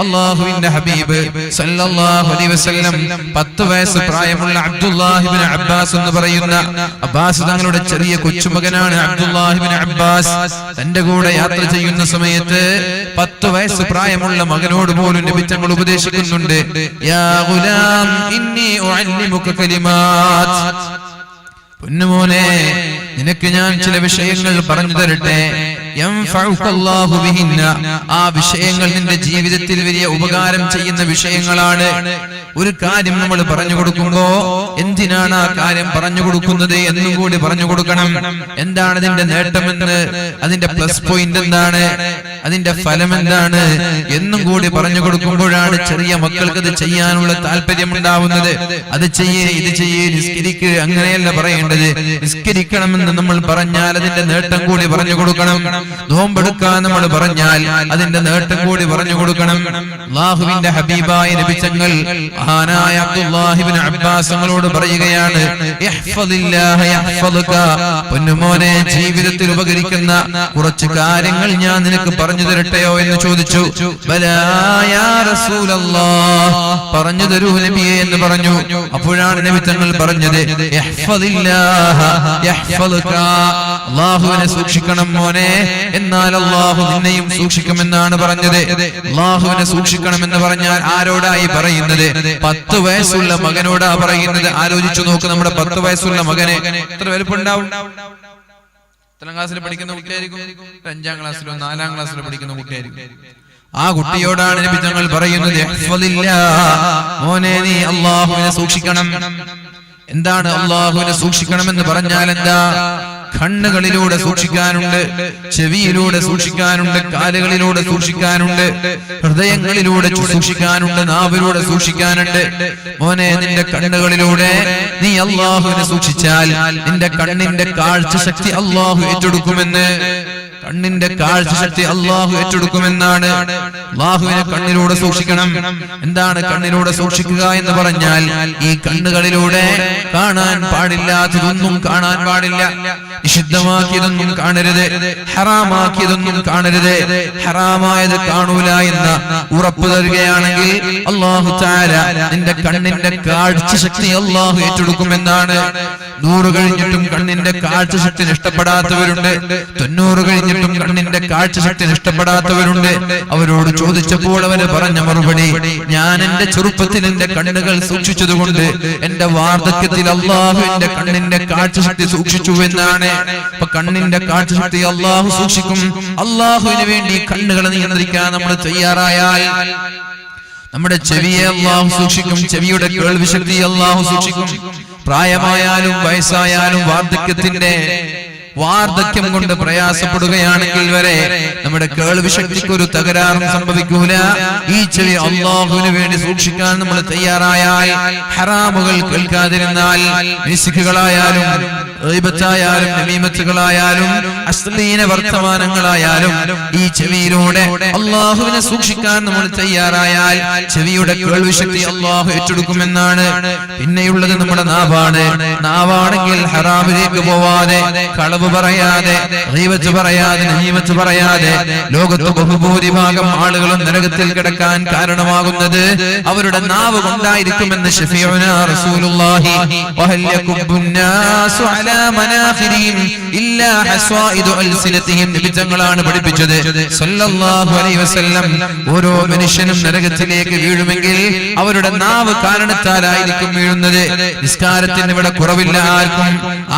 അള്ളാഹുവിന്റെ ഹബീബ് സല്ലല്ലാഹു അലൈഹി വസല്ലം പത്ത് വയസ്സ് പ്രായമുള്ള അബ്ദുല്ലാഹിബിൻ അബ്ബാസ് എന്ന് പറയുന്ന അബ്ബാസ് തങ്ങളുടെ ചെറിയ കൊച്ചുമകനാണ് അബ്ദുല്ലാഹിബിൻ അബ്ബാസ്. തന്റെ കൂടെ യാത്ര ചെയ്യുന്ന സമയത്ത് പത്ത് വയസ്സ് പ്രായമുള്ള മകനോട് പോലും നബി തങ്ങൾ ഉപദേശിക്കുന്നുണ്ട്. യാ ഗുലാം ഇന്നി ഉഅല്ലിമുക കലിമാത്ത്. പൊന്നുമോനെ നിനക്ക് ഞാൻ ചില വിഷയങ്ങൾ പറഞ്ഞു തരട്ടെ. ആ വിഷയങ്ങൾ നിന്റെ ജീവിതത്തിൽ വലിയ ഉപകാരം ചെയ്യുന്ന വിഷയങ്ങളാണ്. ഒരു കാര്യം നമ്മൾ പറഞ്ഞു കൊടുക്കുമ്പോ എന്തിനാണ് ആ കാര്യം പറഞ്ഞു കൊടുക്കുന്നത് എന്നും കൂടി പറഞ്ഞു കൊടുക്കണം. എന്താണ് അതിന്റെ നേട്ടമെന്ന്? അതിന്റെ പ്ലസ് പോയിന്റ് എന്താണ്? അതിന്റെ ഫലം എന്താണ്? എന്നും കൂടി പറഞ്ഞു കൊടുക്കുമ്പോഴാണ് ചെറിയ മക്കൾക്ക് അത് ചെയ്യാനുള്ള താല്പര്യം ഉണ്ടാവുന്നത്. അത് ചെയ്യേ ഇത് ചെയ്യേ നിസ്കരിക്ക്. അങ്ങനെയല്ല പറയേണ്ടത്. നിസ്കരിക്കണമെന്ന് നമ്മൾ പറഞ്ഞാൽ അതിന്റെ നേട്ടം കൂടി പറഞ്ഞു കൊടുക്കണം. നോമ്പെടുക്കാൻ നമ്മൾ പറഞ്ഞാൽ അതിന്റെ നേട്ടം കൂടി പറഞ്ഞു കൊടുക്കണം. അള്ളാഹുവിന്റെ ഹബീബായ ലഭിച്ചങ്ങൾ മഹാനായ അബ്ദുല്ലാഹിബിൻ അബ്ബാസ് ഞങ്ങളോട് പറയുകയാണ്. പൊന്നുമോനെ ജീവിതത്തിൽ ഉപകരിക്കുന്ന കുറച്ച് കാര്യങ്ങൾ ഞാൻ നിനക്ക് പറഞ്ഞു തരട്ടെയോ എന്ന് ചോദിച്ചു. പറഞ്ഞു തരൂ നബിയെ എന്ന് പറഞ്ഞു. അപ്പോഴാണ് നബി തങ്ങൾ പറഞ്ഞത്. അള്ളാഹുവിനെ സൂക്ഷിക്കണം മോനെ. എന്നാൽ അള്ളാഹു നിന്നെയും സൂക്ഷിക്കുമെന്നാണ് പറഞ്ഞത്. അള്ളാഹുവിനെ സൂക്ഷിക്കണം എന്ന് പറഞ്ഞാൽ ആരോടായി പറയുന്നത്? പത്ത് വയസ്സുള്ള മകനോടാ പറയുന്നത്? ആലോചിച്ചു നോക്ക് നമ്മുടെ പത്ത് വയസ്സുള്ള മകനെ എത്ര വലുപ്പുണ്ടാവും? എത്രാം ക്ലാസ്സിൽ പഠിക്കുന്ന കുട്ടിയായിരിക്കും? അഞ്ചാം ക്ലാസ്സിലോ നാലാം ക്ലാസ്സിലോ പഠിക്കുന്ന കുട്ടിയായിരിക്കും. ആ കുട്ടിയോടാണ് നബി തങ്ങൾ പറയുന്നത് "ഇഹ്ഫദില്ലാ. മോനെ നീ അള്ളാഹുവിനെ സൂക്ഷിക്കണം. എന്താണ് അള്ളാഹുവിനെ സൂക്ഷിക്കണമെന്ന് പറഞ്ഞാൽ എന്താ കണ്ണുകളിലൂടെ സൂക്ഷിക്കാനുണ്ട് ചെവിയിലൂടെ സൂക്ഷിക്കാനുണ്ട് കാലുകളിലൂടെ സൂക്ഷിക്കാനുണ്ട് ഹൃദയങ്ങളിലൂടെ സൂക്ഷിക്കാനുണ്ട് നാവിലൂടെ സൂക്ഷിക്കാനുണ്ട്. മോനെ നിന്റെ കണ്ണുകളിലൂടെ നീ അള്ളാഹുവിനെ സൂക്ഷിച്ചാൽ നിന്റെ കണ്ണിന്റെ കാഴ്ച ശക്തി അള്ളാഹു ഏറ്റെടുക്കുമെന്ന് കണ്ണിന്റെ കാഴ്ച ശക്തി അള്ളാഹു ഏറ്റെടുക്കുമെന്നാണ്. അള്ളാഹുവിനെ കണ്ണിലൂടെ സൂക്ഷിക്കണം. എന്താണ് കണ്ണിലൂടെ സൂക്ഷിക്കുക എന്ന് പറഞ്ഞാൽ ഈ കണ്ണുകളിലൂടെ കാണാൻ പാടില്ലാത്തതൊന്നും കാണാൻ പാടില്ല. നിഷിദ്ധമാക്കിയതൊന്നും കാണരുത്. ഹറാമാക്കിയതൊന്നും കാണരുത്. ഹറാമായത് കാണൂല എന്ന് ഉറപ്പ് തരികയാണെങ്കിൽ അള്ളാഹു താര നിന്റെ കണ്ണിന്റെ കാഴ്ച ശക്തി അള്ളാഹു ഏറ്റെടുക്കുമെന്നാണ്. നൂറ് കഴിഞ്ഞിട്ടും കണ്ണിന്റെ കാഴ്ച ശക്തി നഷ്ടപ്പെടാത്തവരുണ്ട്. തൊണ്ണൂറ് കഴിഞ്ഞിട്ടും കണ്ണിന്റെ കാഴ്ചശക്തി നഷ്ടപ്പെടാത്തവരുണ്ട്. അവരോട് ചോദിച്ചപ്പോൾ അവർ പറഞ്ഞ മറുപടി ഞാൻ എന്റെ ചെറുപ്പത്തിൽ എന്റെ കണ്ണുകൾ സൂക്ഷിച്ചതുകൊണ്ട് എന്റെ വാർദ്ധക്യത്തിൽ അള്ളാഹു എന്റെ കണ്ണിന്റെ കാഴ്ചശക്തി സൂക്ഷിച്ചു എന്നാണ്. അപ്പൊ കണ്ണിന്റെ കാഴ്ചശക്തി അള്ളാഹു സൂക്ഷിക്കും. അള്ളാഹുവിന് വേണ്ടി കണ്ണുകളെ നിയന്ത്രിക്കാൻ നമ്മൾ തയ്യാറായാൽ നമ്മുടെ ചെവിയെ അള്ളാഹു സൂക്ഷിക്കും. ചെവിയുടെ കേൾവിശക്തി അള്ളാഹു സൂക്ഷിക്കും. പ്രായമായാലും വയസ്സായാലും വാർദ്ധക്യത്തിന്റെ വാർദ്ധക്യം കൊണ്ട് പ്രയാസപ്പെടുകയാണെങ്കിൽ വരെ നമ്മുടെ കേൾവി ശക്തിക്ക് ഒരു തകരാറും സംഭവിക്കൂല. ഈ ചെവി അള്ളാഹുവിന് വേണ്ടി സൂക്ഷിക്കാൻ നമ്മൾ തയ്യാറായാൽ ഹറാമുകൾ കേൾക്കാതിരുന്നാൽ മ്യൂസിക്കുകളായാലും ഗീബത്തായാലും നമീമത്തുകളായാലും അശ്ലീന വർത്തമാനങ്ങളായാലും ഈ ചെവിയിലൂടെ അള്ളാഹുവിനെ സൂക്ഷിക്കാൻ നമ്മൾ തയ്യാറായാൽ ചെവിയുടെ കേൾവിശക്തി അള്ളാഹു ഏറ്റെടുക്കുമെന്നാണ് പിന്നെയുള്ളത് നമ്മുടെ നാവാണ്. നാവാണെങ്കിൽ ഹറാമിലേക്ക് പോവാതെ കളവ് പറയാതെ ഗീബത്ത് പറയാതെ നമീമത്ത് പറയാതെ ലോകത്ത് ബഹുഭൂരിഭാഗം ആളുകളും നരകത്തിൽ കിടക്കാൻ കാരണമാകുന്നത് അവരുടെ നാവ് കൊണ്ടായിരിക്കുമെന്ന് ഷഫീഉന റസൂലുള്ളാഹി. വഹൽ യകുബ്ബു നിബിജങ്ങളാണ് പഠിപ്പിച്ചത്. ഓരോ മനുഷ്യനും നരകത്തിലേക്ക് വീഴുമെങ്കിൽ അവരുടെ നാവ് കാരണത്താലായിരിക്കും വീഴുന്നത്. നിസ്കാരത്തിന് ഇവിടെ കുറവില്ല ആർക്കും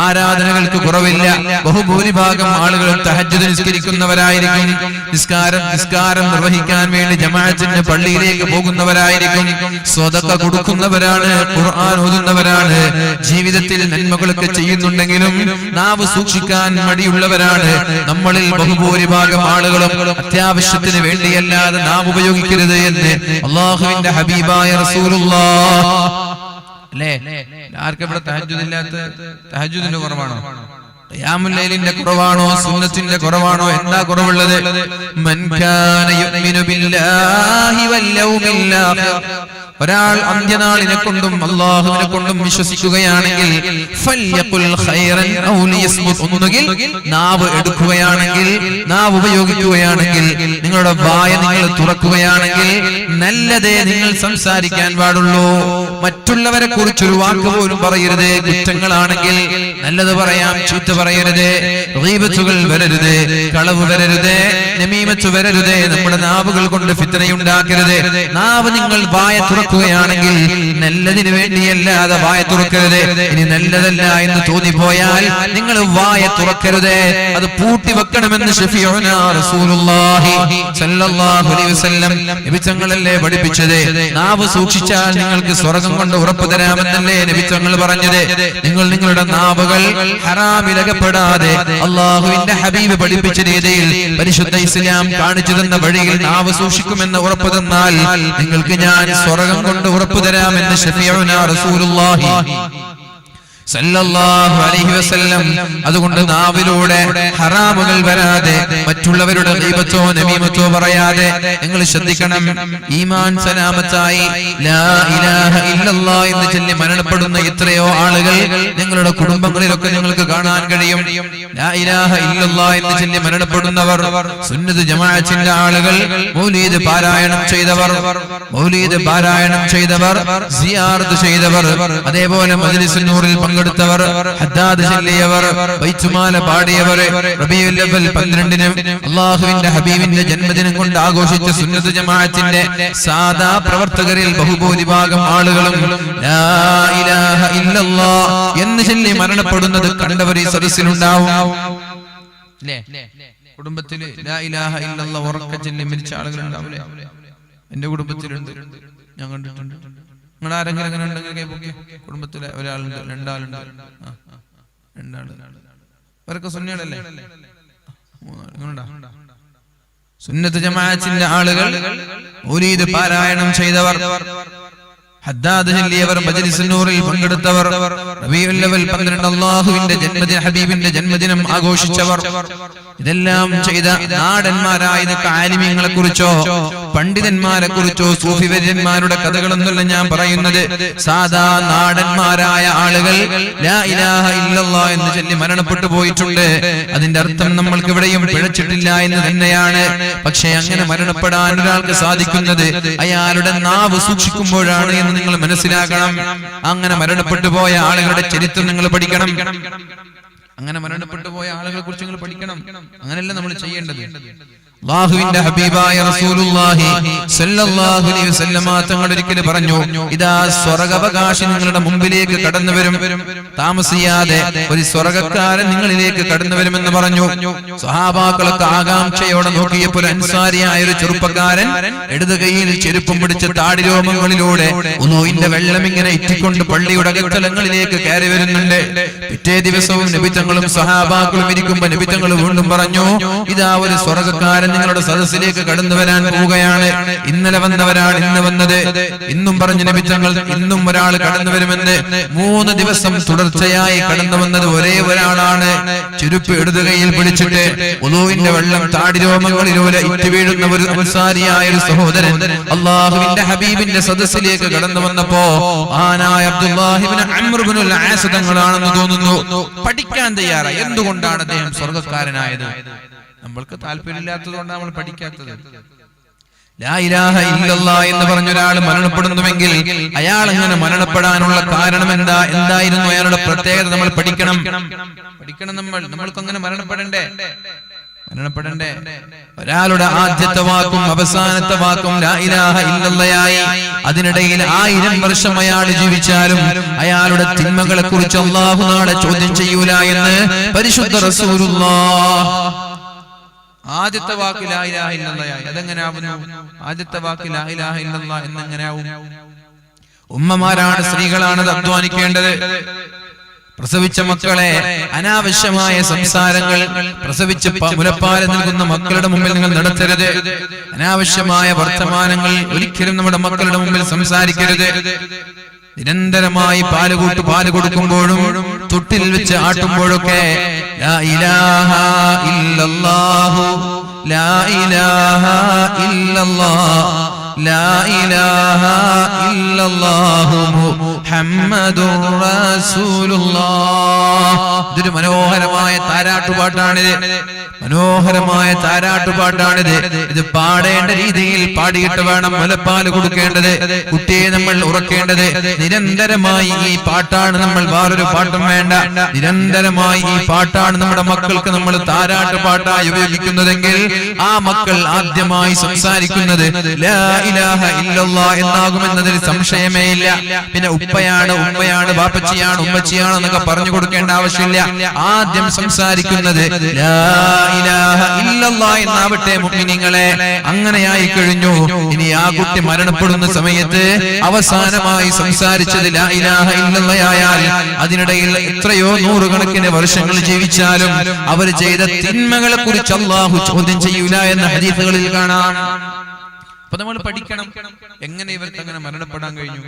ആരാധനകൾക്ക് കുറവില്ല. ബഹുഭൂരിഭാഗം ആളുകൾ തഹജ്ജുദ് നിസ്കരിക്കുന്നവരായിരിക്കും. നിസ്കാരം നിസ്കാരം നിർവഹിക്കാൻ വേണ്ടി ജമാഅത്തിന് പള്ളിയിലേക്ക് പോകുന്നവരായിരിക്കും. സ്വതക്ക കൊടുക്കുന്നവരാണ് ഖുർആൻ ഓതുന്നവരാണ്. ജീവിതത്തിൽ നന്മകളൊക്കെ ചെയ്യുന്നുണ്ട്. ചെയ്യുന്നുണ്ടെങ്കിലും നാവ് സൂക്ഷിക്കാൻ മടിയുള്ളവരാണ്. നമ്മളിൽ ബഹുഭൂരിഭാഗം ആളുകളും അത്യാവശ്യത്തിന് വേണ്ടിയല്ലാതെ നാവ് ഉപയോഗിക്കരുത് എന്ന് അള്ളാഹുവിന്റെ ഹബീബായ റസൂലുള്ളാഹ്. അല്ലേ? കുറവാണോ? സുന്നത്തിന്റെ കുറവാണോ? എന്താ കുറവുള്ളത്? മൻ കാന യുഅ്മിനു ബില്ലാഹി വൽ ഒരാൾ അന്ത്യനാളിനെ കൊണ്ടും അള്ളാഹുവിനെ കൊണ്ടും വിശ്വസിക്കുകയാണെങ്കിൽ. ഒന്നുകിൽ നാവ് എടുക്കുകയാണെങ്കിൽ നാവ് ഉപയോഗിക്കുകയാണെങ്കിൽ നിങ്ങളുടെ വായ നിങ്ങൾ തുറക്കുകയാണെങ്കിൽ നല്ലതേ നിങ്ങൾ സംസാരിക്കാൻ പാടുള്ളൂ മറ്റുള്ളവരെ കുറിച്ചൊരു വാക്ക് പോലും പറയരുത് കുറ്റങ്ങളാണെങ്കിൽ നല്ലത് പറയാം ചീത്ത പറയരുത് റീബത്തുകൾ വരരുത് കളവ് വരരുത് നമീമത്ത് വരരുത് നമ്മുടെ നാവുകൾ കൊണ്ട് ഫിത്തനയുണ്ടാക്കരുത് നാവ് നിങ്ങൾ വായ തുറക്കുകയാണെങ്കിൽ നല്ലതിനു വേണ്ടിയല്ലാതെ വായ തുറക്കരുത്. ഇനി നല്ലതല്ല എന്ന് തോന്നിപ്പോയാൽ നിങ്ങൾ വായ തുറക്കരുത്. അത് പൂട്ടി വെക്കണമെന്ന് ഷഫീഉനാ റസൂലുള്ളാഹി സ്വല്ലല്ലാഹു അലൈഹി വസല്ലം നബി തങ്ങളല്ലേ പഠിപ്പിച്ചത്? നാവ് സൂക്ഷിച്ചാൽ നിങ്ങൾക്ക് സ്വർഗം കൊണ്ട് ഉറപ്പ് തരാമെന്നല്ലേ നബി തങ്ങൾ പറഞ്ഞത്. നിങ്ങൾ നിങ്ങളുടെ നാവുകൾ ഹറാമിലകപ്പെടാതെ അള്ളാഹുവിന്റെ ഹബീബ് പഠിപ്പിച്ച രീതിയിൽ പരിശുദ്ധ ഇസ്ലാം കാണിച്ചു തന്ന വഴിയിൽ നാവ് സൂക്ഷിക്കുമെന്ന് ഉറപ്പ് തന്നാൽ നിങ്ങൾക്ക് ഞാൻ സ്വർഗം കൊണ്ട് ഉറപ്പ് തരാമെന്ന് ഷഫീഉനാ റസൂലുള്ളാഹി അതുകൊണ്ട് നാവിലൂടെ ഹറാമുകൾ വരാതെ മറ്റുള്ളവരുടെ ദൈവത്തോ നമീമത്തോ പറയാതെ നിങ്ങൾ ശ്രദ്ധിക്കണം. ഈമാൻ സലാമത്തായി എന്ന് ചൊല്ലി മരണപ്പെടുന്ന എത്രയോ ആളുകൾ നിങ്ങളുടെ കുടുംബങ്ങളിലൊക്കെ നിങ്ങൾക്ക് കാണാൻ കഴിയും. എന്ന് ചൊല്ലി മരണപ്പെടുന്നവർ സുന്നത്ത് ജമാഅത്തിന്റെ ആളുകൾ മൗലീദ് പാരായണം ചെയ്തവർ മൗലീദ് പാരായണം ചെയ്തവർ സിയാറത്ത് ചെയ്തവർ അതേപോലെ മജ്ലിസുൻ നൂറിൽ പങ്കെടുത്തവർ ഹദ്ദാദ് ചൊല്ലിയവർ ബൈത്തുമാല പാടിയവർ അവ്വൽ 12ന് അല്ലാഹുവിന്റെ ഹബീബിന്റെ ജന്മദിനം കൊണ്ട് ആഘോഷിച്ച സുന്നത്ത് ജമാഅത്തിന്റെ സാധാ പ്രവർത്തകരിൽ ബഹുഭൂരിഭാഗം ആളുകളും എന്ന് ചൊല്ലി മരണപ്പെടുന്നത് കണ്ടവർ ഈ സദസ്സിലുണ്ടാവും. കുടുംബത്തിൽ ഉറക്ക ചൊല്ലി മരിച്ച ആളുകൾ ഉണ്ടാവില്ലേ എന്റെ കുടുംബത്തിലുണ്ട്. ഞാൻ കണ്ടിട്ടുണ്ട്. നിങ്ങൾ ആരെങ്കിലും അങ്ങനെ ഉണ്ടെങ്കിൽ കുടുംബത്തിലെ ഒരാളുണ്ട് രണ്ടാളുണ്ട്. രണ്ടാൾ. അവരൊക്കെ സുന്നികളല്ലേ മൂന്നാൾ. ഇങ്ങനുണ്ടോ? സുന്നത്ത് ജമാഅത്തിന്റെ ആളുകൾ പാരായണം ചെയ്തവർ. ഹദ്ദാദ് ചൊല്ലിയവർ മജ്ലിസുൻ പങ്കെടുത്തവർ റബീഉൽ അവൽ 12 അല്ലാഹുവിന്റെ ജന്മദിന ഹബീബിന്റെ ജന്മദിനം ആഘോഷിച്ചവർ ഇതെല്ലാം ചെയ്ത നാടന്മാരായ ആലിമ്യങ്ങളെ കുറിച്ചോ പണ്ഡിതന്മാരെ കുറിച്ചോ സൂഫിവര്യന്മാരുടെ കഥകളൊന്നുമല്ല ഞാൻ പറയുന്നത്. സാധാ നാടന്മാരായ ആളുകൾ എന്ന് ചൊല്ലി മരണപ്പെട്ടു പോയിട്ടുണ്ട്. അതിന്റെ അർത്ഥം നമ്മൾക്ക് ഇവിടെയും പിഴച്ചിട്ടില്ല എന്ന് തന്നെയാണ്. പക്ഷെ അങ്ങനെ മരണപ്പെടാൻ ഒരാൾക്ക് സാധിക്കുന്നത് അയാളുടെ നാവ് സൂക്ഷിക്കുമ്പോഴാണ് എന്ന് നിങ്ങൾ മനസ്സിലാക്കണം. അങ്ങനെ മരണപ്പെട്ടു പോയ ആളുകളുടെ ചരിത്രം നിങ്ങൾ പഠിക്കണം. അങ്ങനെ മരണപ്പെട്ടു പോയ ആളുകളെ കുറിച്ച് നിങ്ങൾ പഠിക്കണം. അങ്ങനെയല്ല നമ്മൾ ചെയ്യേണ്ടത്? അള്ളാഹുവിന്റെ ഹബീബായ റസൂലുള്ളാഹി സല്ലല്ലാഹു അലൈഹി വസല്ലമ തങ്ങൾ ഒരിക്കൽ പറഞ്ഞു ഇതാ സ്വർഗവകാശി നിങ്ങളുടെ മുമ്പിലേക്ക് കടന്നു വരും താമസിയാതെ ഒരു സ്വർഗക്കാരൻ നിങ്ങളിലേക്ക് കടന്നു വരുമെന്ന് പറഞ്ഞു. സഹാബാക്കളൊക്കെ ആകാംക്ഷയോടെ നോക്കിയപ്പോൾ അൻസാരിയായ ഒരു ചെറുപ്പക്കാരൻ ഇടത് കൈയിൽ ചെരുപ്പും പിടിച്ച താടിരോമങ്ങളിലൂടെ ഉനോയിന്റെ വെള്ളം ഇങ്ങനെ ഇറ്റിക്കൊണ്ട് പള്ളിയുടെ അകത്തലങ്ങളിലേക്ക് കയറി വരുന്നുണ്ട്. പിറ്റേ ദിവസവും നബിത്തങ്ങളും സഹാബാക്കളും ഇരിക്കുമ്പോ നബിത്തങ്ങൾ വീണ്ടും പറഞ്ഞു ഇതാ ഒരു സ്വർഗക്കാരൻ നിങ്ങളുടെ സദസ്സിലേക്ക് കടന്നു വരാൻ പോവുകയാണ്. ഇന്നലെ വന്നവരാണ് ഇന്ന് വന്നത്. ഇന്നും പറഞ്ഞു ലഭിച്ചങ്ങൾ ഇന്നും ഒരാൾ കടന്നു വരുമെന്ന് മൂന്ന് ദിവസം തുടർച്ചയായി കടന്നു വന്നത് ഒരേ ഒരാളാണ്. ചുരുപ്പ് ഇടതുകയിൽ പിടിച്ചിട്ട് ഉദുവിന്റെ വെള്ളം താടിരോമങ്ങളിലൂടെ ഇറ്റ് വീഴുന്ന ഒരു സംസാരിയായ ഒരു സഹോദരൻ അള്ളാഹുവിന്റെ ഹബീബിന്റെ സദസ്സിലേക്ക് കടന്നു വന്നപ്പോ ആനായ അബ്ദുല്ലാഹിബിന് തങ്ങളാണെന്ന് തോന്നുന്നു. പഠിക്കാൻ തയ്യാറായി. എന്തുകൊണ്ടാണ് അദ്ദേഹം സ്വർഗക്കാരനായത് നമ്മൾക്ക് താല്പര്യമില്ലാത്തതുകൊണ്ട് നമ്മൾ പഠിക്കാത്തത്. എന്ന് പറഞ്ഞൊരാൾ മരണപ്പെടുന്നുവെങ്കിൽ അയാൾ അങ്ങനെ മരണപ്പെടാനുള്ള കാരണം എന്താ? എന്തായിരുന്നു അയാളുടെ പ്രത്യേകത നമ്മൾ പഠിക്കണം. പഠിക്കണം നമ്മൾ. നമ്മൾക്ക് അങ്ങനെ മരണപ്പെടണ്ടേ? മരണപ്പെടണ്ടേ? ഒരാളുടെ ആദ്യത്തെ വാക്കും അവസാനത്തെ വാക്കും ലാ ഇലാഹ ഇല്ലല്ലയായി. അതിനിടയിൽ ആയിരം വർഷം അയാൾ ജീവിച്ചാലും അയാളുടെ തിന്മകളെ കുറിച്ച് അള്ളാഹു നാളെ ചോദ്യം ചെയ്യൂല എന്ന് പരിശുദ്ധ റസൂലുള്ളാഹ് ആദ്യത്തെ വാക്ക് ലാ ഇലാഹ ഇല്ലല്ലാഹ് അതെങ്ങനെയാവുന്നു ആദ്യത്തെ വാക്ക് എന്നെങ്ങനെയാവും ഉമ്മമാരാണ് സ്ത്രീകളാണ് അധ്വാനിക്കേണ്ടത്. പ്രസവിച്ച മക്കളെ അനാവശ്യമായ സംസാരങ്ങൾ പ്രസവിച്ച് മുലപ്പാൽ നൽകുന്ന മക്കളുടെ മുമ്പിൽ നിങ്ങൾ നടത്തരുത്. അനാവശ്യമായ വർത്തമാനങ്ങൾ ഒരിക്കലും നമ്മുടെ മക്കളുടെ മുമ്പിൽ സംസാരിക്കരുത്. നിരന്തരമായി പാൽ കൂട്ട് പാൽ കൊടുക്കുമ്പോഴും തൊട്ടിൽ വെച്ച് ആട്ടുമ്പോഴൊക്കെ ലാ ഇലാഹ ഇല്ലല്ലാഹു ലാ ഇലാഹ إلا الله محمد رسول الله ഇതൊരു മനോഹരമായ താരാട്ടുപാട്ടാണിത്. മനോഹരമായ താരാട്ടുപാട്ടാണിത്. ഇത് പാടേണ്ട രീതിയിൽ പാടിയിട്ട് വേണം മുലപ്പാൽ കൊടുക്കേണ്ടത്. കുട്ടിയെ നമ്മൾ ഉറക്കേണ്ടത്. നിരന്തരമായി ഈ പാട്ടാണ് നമ്മൾ വേറൊരു പാട്ടും വേണ്ട. നിരന്തരമായി ഈ പാട്ടാണ് നമ്മുടെ മക്കൾക്ക് നമ്മൾ താരാട്ട് പാട്ടായി ഉപയോഗിക്കുന്നതെങ്കിൽ ആ മക്കൾ ആദ്യമായി സംസാരിക്കുന്നത് ലാ ഇലാഹ ഇല്ലല്ലാ എന്നാകുമെന്നതിൽ സംശയമേ ഇല്ല പിന്നെ ഉപ്പയാണ് ഉമ്മയാണ് ബാപ്പച്ചിയാണ് ഉമ്മച്ചിയാണ് എന്നൊക്കെ പറഞ്ഞു കൊടുക്കേണ്ട ആവശ്യമില്ല. ആദ്യം സംസാരിക്കുന്നത് എന്നാവട്ടെ മുഅ്മിനീങ്ങളെ. അങ്ങനെയായി കഴിഞ്ഞു. ഇനി ആ കുട്ടി മരണപ്പെടുന്ന സമയത്ത് അവസാനമായി സംസാരിച്ചത് ഇലാഹ അതിനിടയിൽ എത്രയോ നൂറുകണക്കിന് വർഷങ്ങൾ ജീവിച്ചാലും അവർ ചെയ്ത തിന്മകളെ കുറിച്ച് അള്ളാഹു ചോദ്യം ചെയ്യൂല എന്ന ഹരീഫുകളിൽ കാണാം. അപ്പൊ നമ്മൾ പഠിക്കണം. എങ്ങനെ ഇവർക്ക് അങ്ങനെ മരണപ്പെടാൻ കഴിഞ്ഞു?